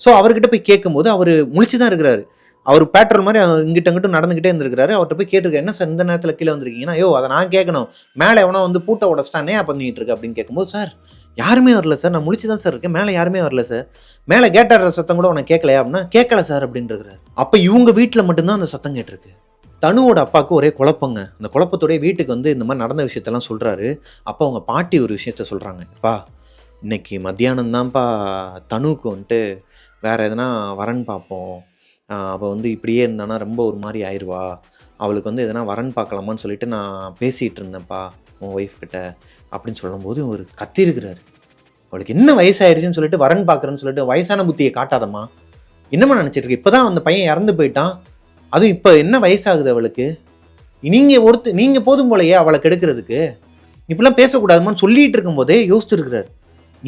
ஸோ அவர்கிட்ட போய் கேட்கும்போது அவர் முழிச்சு தான் இருக்கிறாரு. அவர் பேட்ரோல் மாதிரி அவர் இங்கிட்ட அங்கிட்டும் நடந்துகிட்டே இருந்திருக்காரு அவர்கிட்ட போய் கேட்டிருக்காரு என்ன சார் இந்த நேரத்தில் கீழே வந்திருக்கீங்கன்னா? ஐயோ அதை நான் கேட்கணும். மேலே எவனோ வந்து பூட்டை உடச்சிட்டானே பண்ணிட்டு இருக்கு. அப்படின்னு கேட்கும்போது சார் யாருமே வரல சார் நான் முழிச்சு தான் சார் இருக்கேன். மேலே யாருமே வரல சார் மேலே கேட்டாடுற சத்தம் கூட உனக்கு கேட்கலையா? அப்படின்னா கேட்கல சார் அப்படின்ட்டு இருக்கிறார் அப்போ இவங்க வீட்டில் மட்டும்தான் அந்த சத்தம் கேட்டிருக்கு. தனுவோட அப்பாவுக்கு ஒரே குழப்பங்க. அந்த குழப்பத்தோடைய வீட்டுக்கு வந்து இந்த மாதிரி நடந்த விஷயத்தெல்லாம் சொல்கிறாரு அப்போ அவங்க பாட்டி ஒரு விஷயத்த சொல்கிறாங்க பா இன்னைக்கு மத்தியானம் தான்ப்பா தனுவுக்கு வந்துட்டு வேறு எதனா வரன் பார்ப்போம். அவள் வந்து இப்படியே இருந்தானா ரொம்ப ஒரு மாதிரி ஆயிடுவா அவளுக்கு வந்து எதனா வரன் பார்க்கலாமான்னு சொல்லிட்டு நான் பேசிகிட்டு இருந்தேன்ப்பா உன் ஒய்ஃப் கிட்ட அப்படின்னு சொல்லும்போது ஒரு கத்திருக்கிறாரு. அவளுக்கு என்ன வயசாயிடுச்சுன்னு சொல்லிட்டு வரன் பார்க்குறேன்னு சொல்லிட்டு வயசான புத்தியை காட்டாதம்மா. என்னம்மா நினச்சிட்டு இருக்கு? இப்போ தான் அந்த பையன் இறந்து போயிட்டான். அதுவும் இப்போ என்ன வயசாகுது அவளுக்கு? நீங்கள் ஒருத்தர் நீங்கள் போதும் போலயே அவளை கெடுக்கிறதுக்கு. இப்படிலாம் பேசக்கூடாதுமான்னு சொல்லிட்டு இருக்கும்போதே யோசிச்சு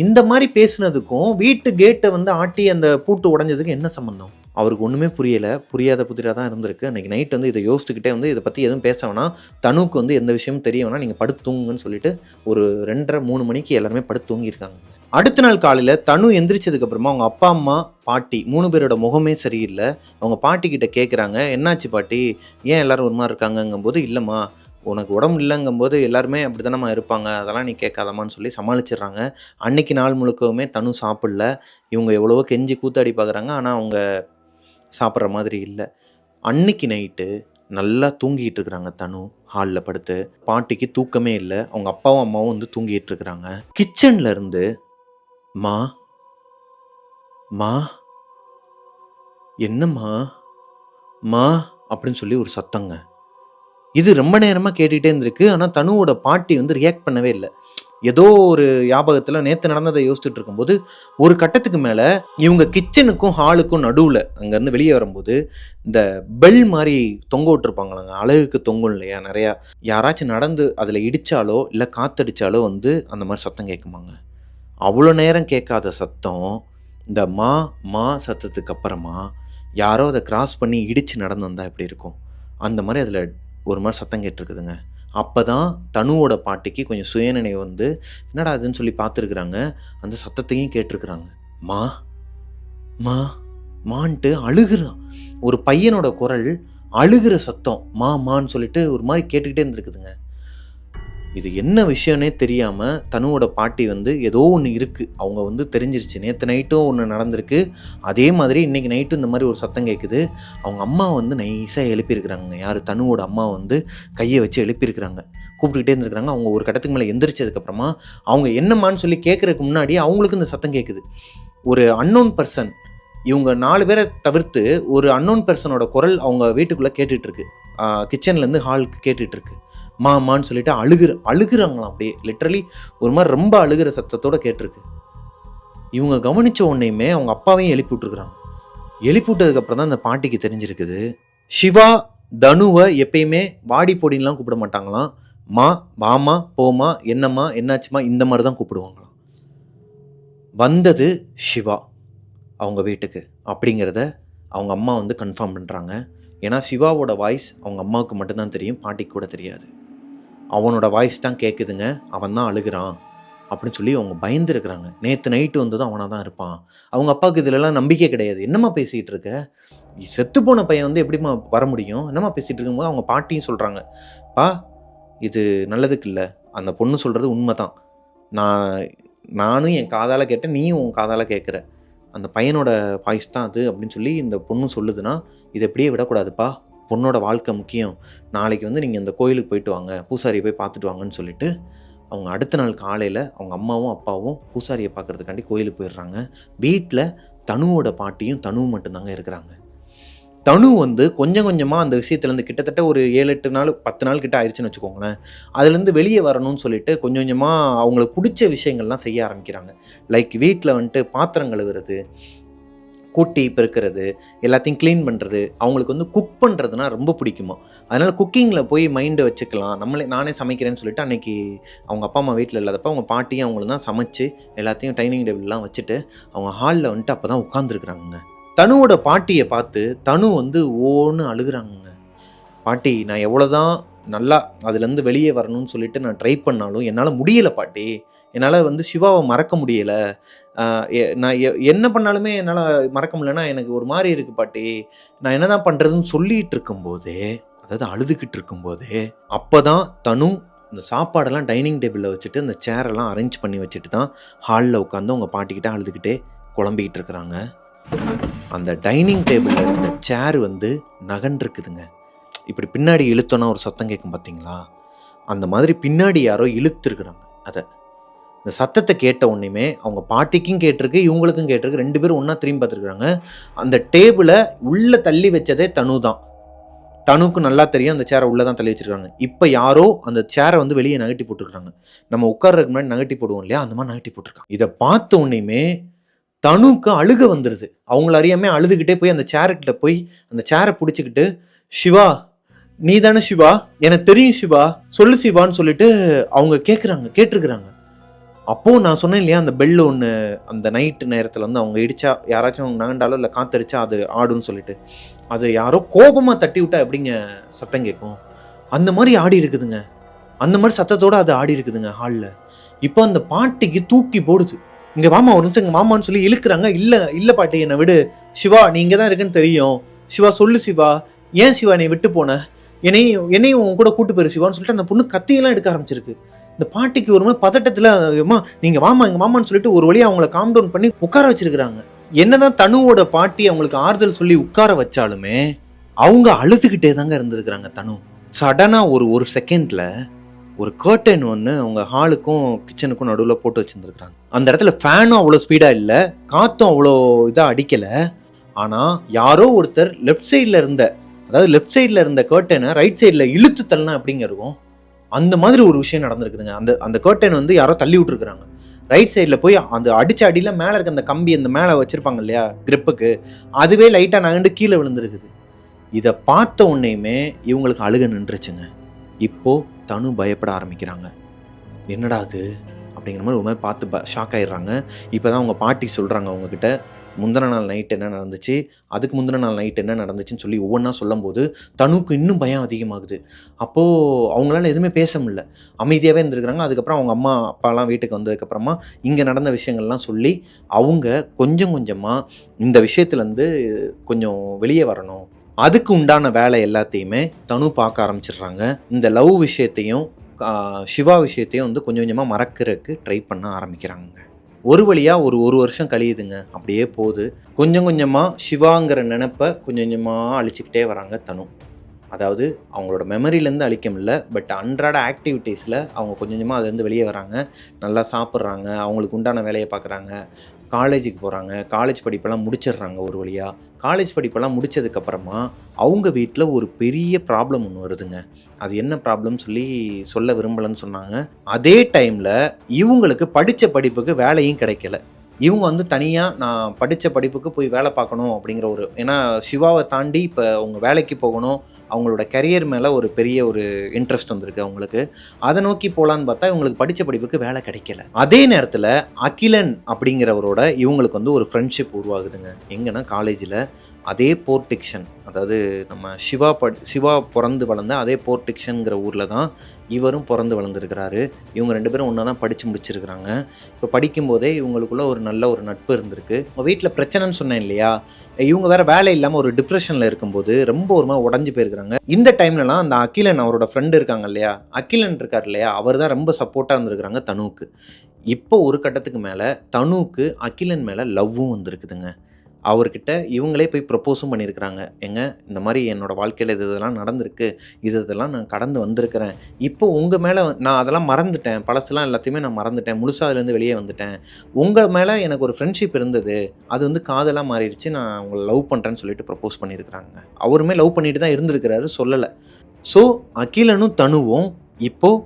இந்த மாதிரி பேசுனதுக்கும் வீட்டு கேட்டை வந்து ஆட்டி அந்த பூட்டு உடைஞ்சதுக்கு என்ன சம்மந்தம் அவருக்கு ஒன்றுமே புரியலை. புரியாத புதிராக தான் இருந்திருக்கு. அன்றைக்கி நைட் வந்து இதை யோசிச்சுக்கிட்டே வந்து இதை பற்றி எதுவும் பேச வேணாம். தனுக்கு வந்து எந்த விஷயமும் தெரிய வேணாம். நீங்கள் படுத்து சொல்லிட்டு ஒரு ரெண்டரை மூணு மணிக்கு எல்லாருமே படுத்து தூங்கியிருக்காங்க. அடுத்த நாள் காலையில் தனு எந்திரிச்சதுக்கப்புறமா அவங்க அப்பா அம்மா பாட்டி மூணு பேரோட முகமே சரியில்லை. அவங்க பாட்டி கிட்ட கேட்குறாங்க என்னாச்சு பாட்டி? ஏன் எல்லோரும் ஒரு மாதிரி இருக்காங்கங்கும்போது இல்லைம்மா. உனக்கு உடம்பு இல்லைங்கும்போது எல்லாருமே அப்படி தானம்மா இருப்பாங்க அதெல்லாம் நீ கேட்காதம்மான்னு சொல்லி சமாளிச்சிடுறாங்க. அன்னைக்கு நாள் முழுக்கவுமே தனு சாப்பிடல. இவங்க எவ்வளவோ கெஞ்சி கூத்தாடி பார்க்குறாங்க ஆனால் அவங்க சாப்பிட்ற மாதிரி இல்லை. அன்னைக்கு நைட்டு நல்லா தூங்கிட்டு இருக்கிறாங்க தனு ஹாலில் படுத்து. பாட்டிக்கு தூக்கமே இல்லை அவங்க அப்பாவும் அம்மாவும் வந்து தூங்கிட்டு இருக்கிறாங்க. கிச்சன்ல இருந்து மா மா என்னம்மா மா? அப்படின்னு சொல்லி ஒரு சத்தங்க. இது ரொம்ப நேரமாக கேட்டுகிட்டே இருந்திருக்கு. ஆனால் தனுவோட பாட்டி வந்து ரியாக்ட் பண்ணவே இல்லை. ஏதோ ஒரு ஞாபகத்தில் நேற்று நடந்ததை யோசிச்சுட்டு இருக்கும்போது ஒரு கட்டத்துக்கு மேலே இவங்க கிச்சனுக்கும் ஹாலுக்கும் நடுவில் அங்கேருந்து வெளியே வரும்போது இந்த பெல் மாதிரி தொங்க விட்டுருப்பாங்களாங்க. அழகுக்கு தொங்கும் இல்லையா? நிறையா யாராச்சும் நடந்து அதில் இடித்தாலோ இல்லை காத்தடிச்சாலோ வந்து அந்த மாதிரி சத்தம் கேட்குமாங்க. அவ்வளோ நேரம் கேட்காத சத்தம் இந்த மா மா சத்தத்துக்கு அப்புறமா யாரோ அதை கிராஸ் பண்ணி இடித்து நடந்து வந்தால் எப்படி இருக்கும்? அந்த மாதிரி அதில் ஒரு மாதிரி சத்தம் கேட்டிருக்குதுங்க. அப்போ தான் தனுவோட பாட்டிக்கு கொஞ்சம் சுயநினைவு வந்து என்னடா அதுன்னு சொல்லி பார்த்துருக்குறாங்க. அந்த சத்தத்தையும் கேட்டிருக்குறாங்க. மா மா மான்ட்டு அழுகுறான். ஒரு பையனோட குரல் அழுகிற சத்தம் மா மான்னு சொல்லிட்டு ஒரு மாதிரி கேட்டுக்கிட்டே இருந்திருக்குதுங்க. இது என்ன விஷயம்னே தெரியாமல் தனுவோட பாட்டி வந்து ஏதோ ஒன்று இருக்குது அவங்க வந்து தெரிஞ்சிருச்சு. நேற்று நைட்டும் ஒன்று நடந்திருக்கு. அதே மாதிரி இன்றைக்கி நைட்டும் இந்த மாதிரி ஒரு சத்தம் கேட்குது அவங்க அம்மா வந்து நைஸாக எழுப்பியிருக்கிறாங்க யார்? தனுவோட அம்மா வந்து கையை வச்சு எழுப்பியிருக்கிறாங்க. கூப்பிட்டுக்கிட்டே இருந்திருக்கிறாங்க. அவங்க ஒரு கட்டத்துக்கு மேலே எந்திரிச்சதுக்கப்புறமா அவங்க என்னம்மான்னு சொல்லி கேட்குறதுக்கு முன்னாடி அவங்களுக்கு இந்த சத்தம் கேட்குது ஒரு அன்னோன் பர்சன் இவங்க நாலு பேரை தவிர்த்து ஒரு அன்னோன் பர்சனோட குரல் அவங்க வீட்டுக்குள்ளே கேட்டுட்ருக்கு கிச்சன்லேருந்து ஹாலுக்கு கேட்டுட்ருக்கு மாமான்னு சொல்லிட்டு அழுகுற அழுகுறாங்களாம் அப்படியே லிட்ரலி ஒரு மாதிரி ரொம்ப அழுகிற சத்தத்தோட கேட்டிருக்கு. இவங்க கவனிச்ச உடனேயுமே அவங்க அப்பாவையும் எழுப்பி விட்டுருக்குறாங்க. எழுப்பி விட்டதுக்கப்புறம் தான் அந்த பாட்டிக்கு தெரிஞ்சிருக்குது. சிவா தனுவை எப்பயுமே வாடி பொடின்லாம் கூப்பிட மாட்டாங்களாம். மா வாமா போமா என்னம்மா என்னாச்சுமா இந்த மாதிரி தான் கூப்பிடுவாங்களாம். வந்தது சிவா அவங்க வீட்டுக்கு அப்படிங்கிறத அவங்க அம்மா வந்து கன்ஃபார்ம் பண்ணுறாங்க ஏன்னா சிவாவோட வாய்ஸ் அவங்க அம்மாவுக்கு மட்டும்தான் தெரியும் பாட்டிக்கு கூட தெரியாது. அவனோட வாய்ஸ் தான் கேட்குதுங்க அவன் தான் அழுகிறான். அப்படின்னு சொல்லி அவங்க பயந்துருக்குறாங்க. நேற்று நைட்டு வந்ததும் அவனாக தான் இருப்பான். அவங்க அப்பாவுக்கு இதுலலாம் நம்பிக்கை கிடையாது. என்னம்மா பேசிகிட்டு இருக்க? செத்து போன பையன் வந்து எப்படிம்மா வர முடியும்? என்னம்மா பேசிகிட்டு இருக்கும்போது அவங்க பாட்டியும் சொல்கிறாங்க பா இது நல்லதுக்கு இல்லை. அந்த பொண்ணு சொல்கிறது உண்மை தான் நான் நானும் என் காதால் கேட்டேன். நீயும் உன் காதால் கேட்குற அந்த பையனோட வாய்ஸ் தான் அது. அப்படின்னு சொல்லி இந்த பொண்ணு சொல்லுதுன்னா இதை எப்படியே விடக்கூடாதுப்பா. பொண்ணோட வாழ்க்கை முக்கியம். நாளைக்கு வந்து நீங்கள் இந்த கோயிலுக்கு போயிட்டு வாங்க பூசாரியை போய் பார்த்துட்டு வாங்கன்னு சொல்லிட்டு அவங்க அடுத்த நாள் காலையில் அவங்க அம்மாவும் அப்பாவும் பூசாரியை பார்க்கறதுக்காண்டி கோயிலுக்கு போயிடுறாங்க. வீட்டில் தனுவோட பாட்டியும் தனுவும் மட்டும்தாங்க இருக்கிறாங்க. தனு வந்து கொஞ்சம் கொஞ்சமாக அந்த விஷயத்துலேருந்து கிட்டத்தட்ட ஒரு ஏழு எட்டு நாள் பத்து நாள் கிட்ட ஆயிடுச்சுன்னு வச்சுக்கோங்களேன். அதுலேருந்து வெளியே வரணும்னு சொல்லிட்டு கொஞ்சம் கொஞ்சமாக அவங்களுக்கு பிடிச்ச விஷயங்கள்லாம் செய்ய ஆரம்பிக்கிறாங்க. லைக் வீட்டில் வந்துட்டு பாத்திரம் கழுவுறது கூட்டி பெருக்கிறது எல்லாத்தையும் க்ளீன் பண்ணுறது அவங்களுக்கு வந்து குக் பண்ணுறதுனா ரொம்ப பிடிக்குமா? அதனால் குக்கிங்கில் போய் மைண்டை வச்சுக்கலாம். நம்மளே நானே சமைக்கிறேன்னு சொல்லிட்டு அன்னைக்கு அவங்க அப்பா அம்மா வீட்டில் இல்லாதப்ப அவங்க பாட்டியும் அவங்களும் தான் சமைச்சு எல்லாத்தையும் டைனிங் டேபிள்லாம் வச்சுட்டு அவங்க ஹாலில் வந்துட்டு அப்போ தான் உட்காந்துருக்குறாங்க தனுவோட பாட்டியை பார்த்து தனு வந்து ஓன்னு அழுகுறாங்க பாட்டி நான் எவ்வளோதான் நல்லா அதுலேருந்து வெளியே வரணும்னு சொல்லிட்டு நான் ட்ரை பண்ணாலும் என்னால் முடியலை பாட்டி. என்னால் வந்து சிவாவை மறக்க முடியலை. நான் எ- என்ன பண்ணாலுமே என்னால் மறக்க முடியலன்னா எனக்கு ஒரு மாதிரி இருக்குது பாட்டி. நான் என்ன தான் பண்ணுறதுன்னு சொல்லிகிட்டு இருக்கும்போதே அதாவது அழுதுகிட்டு இருக்கும்போதே அப்போ தான் தனு இந்த சாப்பாடெல்லாம் டைனிங் டேபிளில் வச்சுட்டு அந்த சேரெல்லாம் அரேஞ்ச் பண்ணி வச்சுட்டு தான் ஹாலில் உட்காந்து அவங்க பாட்டிக்கிட்ட அழுதுகிட்டே குழம்பிக்கிட்டு இருக்கிறாங்க. அந்த டைனிங் டேபிளில் இருந்த சேர் வந்து நகன்றிருக்குதுங்க. இப்படி பின்னாடி இழுத்தோன்னா ஒரு சத்தம் கேட்கும் பார்த்தீங்களா அந்த மாதிரி பின்னாடி யாரோ இழுத்துருக்குறாங்க. அதை இந்த சத்தத்தை கேட்ட உடனேமே அவங்க பாட்டிக்கும் கேட்டிருக்கு இவங்களுக்கும் கேட்டிருக்கு ரெண்டு பேரும் ஒன்றா திரும்பி பார்த்துருக்குறாங்க. அந்த டேபிளை உள்ளே தள்ளி வச்சதே தனு தான். தனுக்கு நல்லா தெரியும் அந்த சேரை உள்ளே தான் தள்ளி வச்சிருக்காங்க. இப்போ யாரோ அந்த சேரை வந்து வெளியே நகட்டி போட்டுருக்காங்க. நம்ம உட்கார்றதுக்கு முன்னாடி நகட்டி போடுவோம் இல்லையா? அந்த மாதிரி நகட்டி போட்டிருக்காங்க. இதை பார்த்த உடனேயுமே தனுக்கு அழுக வந்துடுது அவங்கள அறியாமே அழுதுகிட்டே போய் அந்த சேரக்கிட்ட போய் அந்த சேரை பிடிச்சிக்கிட்டு சிவா நீ தானே சிவா? எனக்கு தெரியும் சிவா. சொல்லு சிவான்னு சொல்லிட்டு அவங்க கேட்குறாங்க கேட்டிருக்கிறாங்க. அப்போது நான் சொன்னேன் இல்லையா அந்த பெல் ஒன்று அந்த நைட்டு நேரத்தில் வந்து அவங்க இடிச்சா யாராச்சும் நகண்டாலோ இல்லை காத்தடிச்சா அது ஆடுன்னு சொல்லிட்டு அது யாரோ கோபமாக தட்டி விட்டா எப்படிங்க சத்தம் கேட்கும்? அந்த மாதிரி ஆடி இருக்குதுங்க. அந்த மாதிரி சத்தத்தோடு அது ஆடி இருக்குதுங்க ஹாலில் இப்போ அந்த பாட்டிக்கு தூக்கி போடுது. இங்கே வாமா ஒரு நிமிஷம் இங்கே மாமான்னு சொல்லி இழுக்கிறாங்க. இல்லை இல்லை பாட்டி என்னை விடு. சிவா நீ இங்கே தான் இருக்குன்னு தெரியும். சிவா சொல்லு சிவா. ஏன் சிவா நீ விட்டு போன? என்னையும் என்னையும் உன் கூட கூட்டு போயிரு சிவான்னு சொல்லிட்டு அந்த பொண்ணு கத்தியெல்லாம் எடுக்க ஆரம்பிச்சிருக்கு. இந்த பாட்டிக்கு ஒரு மாதிரி பதட்டத்தில் அம்மா நீங்கள் வாமா எங்கள் மாமான்னு சொல்லிட்டு ஒரு வழியாக அவங்கள காம் டவுன் பண்ணி உட்கார வச்சிருக்கிறாங்க. என்னதான் தனுவோட பாட்டி அவங்களுக்கு ஆறுதல் சொல்லி உட்கார வச்சாலுமே அவங்க அழுதுகிட்டே தாங்க இருந்திருக்கிறாங்க தனு. சடனாக ஒரு ஒரு செகண்டில் ஒரு கர்டன் ஒன்று அவங்க ஹாலுக்கும் கிச்சனுக்கும் நடுவில் போட்டு வச்சுருந்துருக்குறாங்க. அந்த இடத்துல ஃபேனும் அவ்வளோ ஸ்பீடாக இல்லை காற்றும் அவ்வளோ இதாக அடிக்கலை. ஆனால் யாரோ ஒருத்தர் லெஃப்ட் சைடில் இருந்த அதாவது லெஃப்ட் சைடில் இருந்த கர்டனை ரைட் சைடில் இழுத்து தள்ளனா எப்படிங்க அந்த மாதிரி ஒரு விஷயம் நடந்திருக்குதுங்க. அந்த அந்த கர்டன் வந்து யாரோ தள்ளி விட்டுருக்குறாங்க. ரைட் சைடில் போய் அந்த அடிச்ச அடியில் மேலே இருக்க அந்த கம்பி அந்த மேலே வச்சுருப்பாங்க இல்லையா? கிரிப்புக்கு அதுவே லைட்டாக நகண்டு கீழே விழுந்துருக்குது. இதை பார்த்த உடனேயுமே இவங்களுக்கு அழுக நின்றுச்சுங்க. இப்போது தனு பயப்பட ஆரம்பிக்கிறாங்க. என்னடா அது? அப்படிங்கிற மாதிரி ஒரு மாதிரி பார்த்து ப ஷாக் ஆயிடுறாங்க. இப்போ தான் அவங்க பாட்டி சொல்கிறாங்க அவங்கக்கிட்ட முந்தின நாள் நைட் என்ன நடந்துச்சு? அதுக்கு முந்தின நாள் நைட் என்ன நடந்துச்சுன்னு சொல்லி ஒவ்வொன்றா சொல்லும்போது தனுக்கு இன்னும் பயம் அதிகமாகுது. அப்போது அவங்களால எதுவுமே பேச முடியல. அமைதியாகவே இருந்திருக்கிறாங்க. அதுக்கப்புறம் அவங்க அம்மா அப்பாலாம் வீட்டுக்கு வந்ததுக்கப்புறமா இங்கே நடந்த விஷயங்கள்லாம் சொல்லி அவங்க கொஞ்சம் கொஞ்சமாக இந்த விஷயத்துலேருந்து கொஞ்சம் வெளியே வரணும். அதுக்கு உண்டான வேலை எல்லாத்தையுமே தனு பார்க்க ஆரம்பிச்சிடுறாங்க. இந்த லவ் விஷயத்தையும் சிவா விஷயத்தையும் வந்து கொஞ்சம் கொஞ்சமாக மறக்கிறதுக்கு ட்ரை பண்ண ஆரம்பிக்கிறாங்க ஒரு வழியாக ஒரு ஒரு வருஷம் கழியுதுங்க. அப்படியே போகுது. கொஞ்சம் கொஞ்சமாக சிவாங்கிற நினப்பை கொஞ்சம் கொஞ்சமாக அழிச்சிக்கிட்டே வராங்க தனு. அதாவது அவங்களோட மெமரியிலேருந்து அழிக்க முடியல பட் அன்றாட ஆக்டிவிட்டீஸில் அவங்க கொஞ்சம் கொஞ்சமாக அதுலேருந்து வெளியே வராங்க. நல்லா சாப்பிட்றாங்க அவங்களுக்கு உண்டான வேலையை பார்க்குறாங்க. காலேஜுக்கு போகிறாங்க காலேஜ் படிப்பெல்லாம் முடிச்சிடுறாங்க ஒரு வழியாக காலேஜ் படிப்பெல்லாம் முடிச்சதுக்கப்புறமா அவங்க வீட்டில் ஒரு பெரிய ப்ராப்ளம் ஒன்று வருதுங்க. அது என்ன ப்ராப்ளம் சொல்லி சொல்ல விரும்பலன்னு சொன்னாங்க. அதே டைமில் இவங்களுக்கு படித்த படிப்புக்கு வேலையும் கிடைக்கல. இவங்க வந்து தனியாக நான் படித்த படிப்புக்கு போய் வேலை பார்க்கணும் அப்படிங்கிற ஒரு ஏன்னா சிவாவை தாண்டி இப்போ அவங்க வேலைக்கு போகணும் அவங்களோட கரியர் மேலே ஒரு பெரிய ஒரு இன்ட்ரெஸ்ட் வந்திருக்கு அவங்களுக்கு. அதை நோக்கி போகலான்னு பார்த்தா இவங்களுக்கு படித்த படிப்புக்கு வேலை கிடைக்கல. அதே நேரத்தில் அகிலன் அப்படிங்கிறவரோட இவங்களுக்கு வந்து ஒரு ஃப்ரெண்ட்ஷிப் உருவாகுதுங்க. எங்கன்னா காலேஜில் அதே போர்டிக்ஷன் அதாவது நம்ம சிவா பட் சிவா பிறந்து வளர்ந்த அதே போர்டிக்ஷனுங்கிற ஊரில் தான் இவரும் பிறந்து வளர்ந்துருக்கிறாரு. இவங்க ரெண்டு பேரும் ஒன்றா தான் படித்து முடிச்சிருக்கிறாங்க. இப்போ படிக்கும்போதே இவங்களுக்குள்ள ஒரு நல்ல ஒரு நட்பு இருந்திருக்கு. உங்கள் வீட்டில் பிரச்சனைன்னு சொன்னேன் இல்லையா? இவங்க வேறு வேலை இல்லாமல் ஒரு டிப்ரெஷனில் இருக்கும்போது ரொம்ப ஒருமா உடஞ்சி போயிருக்கிறாங்க. இந்த டைம்லலாம் அந்த அகிலன் அவரோட ஃப்ரெண்டு இருக்காங்க இல்லையா? அகிலன் இருக்கார் இல்லையா? அவர் தான் ரொம்ப சப்போர்ட்டாக இருந்திருக்கிறாங்க தனுவுக்கு. இப்போ ஒரு கட்டத்துக்கு மேலே தனுவுக்கு அகிலன் மேலே லவ்வும் வந்திருக்குதுங்க. அவர்கிட்ட இவங்களே போய் ப்ரப்போஸும் பண்ணியிருக்கிறாங்க. ஏங்க இந்த மாதிரி என்னோடய வாழ்க்கையில் இது இதெல்லாம் நடந்திருக்கு. இது இதெல்லாம் நான் கடந்து வந்திருக்கிறேன். இப்போ உங்கள் மேலே நான் அதெல்லாம் மறந்துட்டேன். பழசெல்லாம் எல்லாத்தையுமே நான் மறந்துட்டேன். முழுசாக அதுலேருந்து வெளியே வந்துட்டேன். உங்கள் மேலே எனக்கு ஒரு ஃப்ரெண்ட்ஷிப் இருந்தது. அது வந்து காதலாக மாறிடுச்சு. நான் உங்களை லவ் பண்ணுறேன்னு சொல்லிட்டு ப்ரப்போஸ் பண்ணியிருக்கிறாங்க. அவருமே லவ் பண்ணிட்டு தான் இருந்திருக்கிறாரு சொல்லலை. ஸோ அகிலனும் தனுவும் இப்போது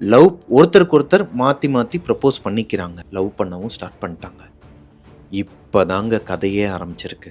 லவ் ஒருத்தருக்கு ஒருத்தர் மாற்றி மாற்றி ப்ரப்போஸ் பண்ணிக்கிறாங்க. லவ் பண்ணவும் ஸ்டார்ட் பண்ணிட்டாங்க. இப்போ தாங்க கதையே ஆரம்பிச்சிருக்கு.